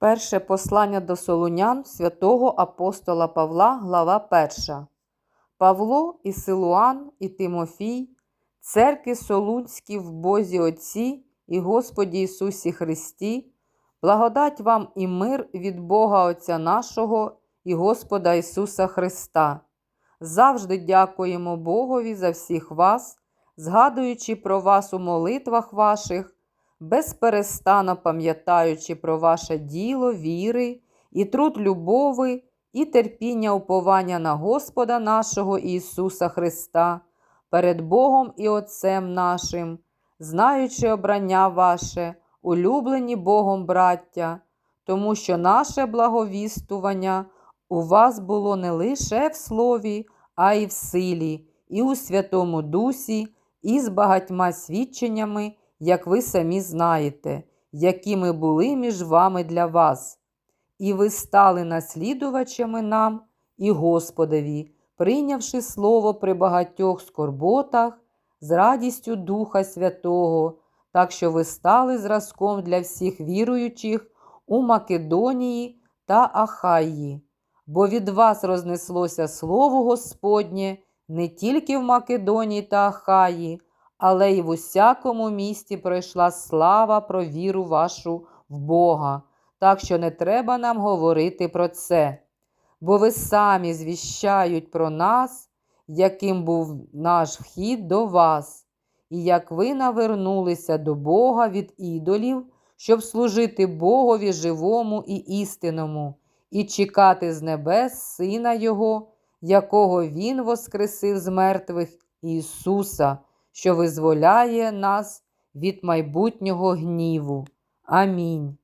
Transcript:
Перше послання до Солунян святого апостола Павла, глава 1. Павло і Силуан і Тимофій, церкви Солунські в Бозі Отці і Господі Ісусі Христі, благодать вам і мир від Бога Отця нашого і Господа Ісуса Христа. Завжди дякуємо Богові за всіх вас, згадуючи про вас у молитвах ваших, безперестанно пам'ятаючи про ваше діло, віри і труд любови, і терпіння уповання на Господа нашого Ісуса Христа, перед Богом і Отцем нашим, знаючи обрання ваше, улюблені Богом браття, тому що наше благовістування у вас було не лише в слові, а й в силі, і у Святому Дусі, і з багатьма свідченнями, як ви самі знаєте, якими були між вами для вас. І ви стали наслідувачами нам і Господові, прийнявши слово при багатьох скорботах з радістю Духа Святого, так що ви стали зразком для всіх віруючих у Македонії та Ахаї. Бо від вас рознеслося слово Господнє не тільки в Македонії та Ахаї, але й в усякому місті пройшла слава про віру вашу в Бога, так що не треба нам говорити про це. Бо ви самі звіщають про нас, яким був наш вхід до вас, і як ви навернулися до Бога від ідолів, щоб служити Богові живому і істинному, і чекати з небес Сина Його, якого Він воскресив з мертвих Ісуса, що визволяє нас від майбутнього гніву. Амінь.